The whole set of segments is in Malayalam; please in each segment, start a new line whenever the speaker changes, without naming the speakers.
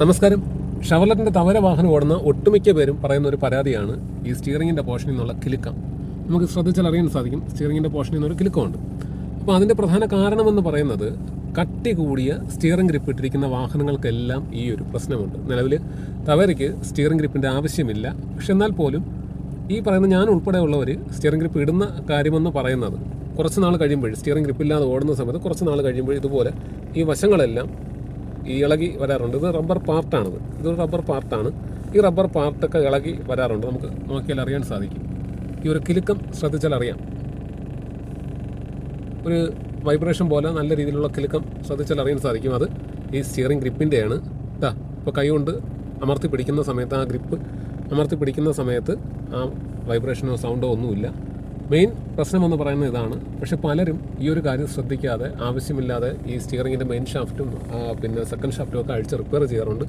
നമസ്കാരം. ഷവർലറ്റിന്റെ തവര വാഹനം ഓടുന്ന ഒട്ടുമിക്ക പേരും പറയുന്ന ഒരു പരാതിയാണ് ഈ സ്റ്റിയറിംഗിന്റെ പോർഷനിൽ നിന്നുള്ള കിലുക്കം. നമുക്ക് ശ്രദ്ധിച്ചാൽ അറിയാൻ സാധിക്കും സ്റ്റിയറിംഗിന്റെ പോർഷനിൽ നിന്നൊരു കിലുക്കമുണ്ട്. അപ്പോൾ അതിന്റെ പ്രധാന കാരണമെന്ന് പറയുന്നത് കട്ടി കൂടിയ സ്റ്റിയറിംഗ് ഗ്രിപ്പ് ഇട്ടിരിക്കുന്ന വാഹനങ്ങൾക്കെല്ലാം ഈ ഒരു പ്രശ്നമുണ്ട്. നിലവിൽ തവരയ്ക്ക് സ്റ്റിയറിംഗ് ഗ്രിപ്പിന്റെ ആവശ്യമില്ല. പക്ഷെ എന്നാൽ പോലും ഈ പറയുന്ന ഞാൻ ഉൾപ്പെടെയുള്ളവർ സ്റ്റിയറിംഗ് ഗ്രിപ്പ് ഇടുന്ന കാര്യമെന്ന് പറയുന്നത് കുറച്ച് നാൾ കഴിയുമ്പോൾ സ്റ്റിയറിംഗ് ഗ്രിപ്പ് ഇല്ലാതെ ഓടുന്ന സമയത്ത് കുറച്ച് നാൾ കഴിയുമ്പോൾ ഇതുപോലെ ഈ വശങ്ങളെല്ലാം ഈ ഇളകി വരാറുണ്ട്. ഇത് റബ്ബർ പാർട്ടാണിത് ഇതൊരു റബ്ബർ പാർട്ടാണ് ഈ റബ്ബർ പാർട്ടൊക്കെ ഇളകി വരാറുണ്ട്. നമുക്ക് നോക്കിയാൽ അറിയാൻ സാധിക്കും. ഈ ഒരു കിലുക്കം ശ്രദ്ധിച്ചാൽ അറിയാം. ഒരു വൈബ്രേഷൻ പോലെ നല്ല രീതിയിലുള്ള കിലുക്കം ശ്രദ്ധിച്ചാൽ അറിയാൻ സാധിക്കും അത്. ഈ സ്റ്റിയറിംഗ് ഗ്രിപ്പിന്റെയാണ് ഇതാ ഇപ്പോൾ കൈ കൊണ്ട് അമർത്തി പിടിക്കുന്ന സമയത്ത് ആ ഗ്രിപ്പ് അമർത്തി പിടിക്കുന്ന സമയത്ത് ആ വൈബ്രേഷനോ സൗണ്ടോ ഒന്നുമില്ല. മെയിൻ പ്രശ്നമെന്ന് പറയുന്നത് ഇതാണ്. പക്ഷെ പലരും ഈ ഒരു കാര്യം ശ്രദ്ധിക്കാതെ ആവശ്യമില്ലാതെ ഈ സ്റ്റിയറിങ്ങിന്റെ മെയിൻ ഷാഫ്റ്റും പിന്നെ സെക്കൻഡ് ഷാഫ്റ്റും ഒക്കെ അഴിച്ച് റിപ്പയർ ചെയ്യാറുണ്ട്.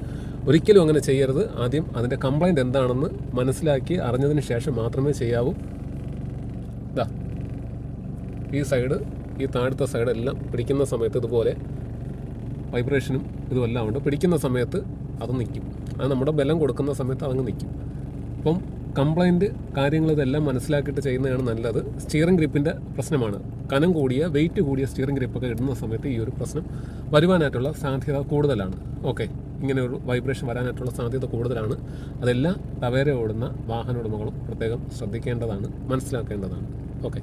ഒരിക്കലും അങ്ങനെ ചെയ്യരുത്. ആദ്യം അതിന്റെ കംപ്ലൈന്റ് എന്താണെന്ന് മനസ്സിലാക്കി അറിഞ്ഞതിന് ശേഷം മാത്രമേ ചെയ്യാവൂ. ഇതാ ഈ സൈഡ് ഈ താഴ്ത്ത സൈഡ് എല്ലാം പിടിക്കുന്ന സമയത്ത് ഇതുപോലെ വൈബ്രേഷനും ഇതുമെല്ലാം ഉണ്ട്. പിടിക്കുന്ന സമയത്ത് അത് നിൽക്കും അത് നമ്മുടെ ബലം കൊടുക്കുന്ന സമയത്ത് അതങ്ങ് നിൽക്കും അപ്പം കംപ്ലൈന്റ് കാര്യങ്ങൾ ഇതെല്ലാം മനസ്സിലാക്കിയിട്ട് ചെയ്യുന്നതാണ് നല്ലത്. സ്റ്റിയറിംഗ് ഗ്രിപ്പിന്റെ പ്രശ്നമാണ്. കനം കൂടിയ വെയിറ്റ് കൂടിയ സ്റ്റിയറിംഗ് ഗ്രിപ്പൊക്കെ ഇടുന്ന സമയത്ത് ഈ ഒരു പ്രശ്നം വരുവാനായിട്ടുള്ള സാധ്യത കൂടുതലാണ്. ഓക്കെ ഇങ്ങനെ ഒരു വൈബ്രേഷൻ വരാനായിട്ടുള്ള സാധ്യത കൂടുതലാണ്. അതെല്ലാം തവേര ഓടുന്ന വാഹന ഉടമകളും പ്രത്യേകം ശ്രദ്ധിക്കേണ്ടതാണ് മനസ്സിലാക്കേണ്ടതാണ്. ഓക്കെ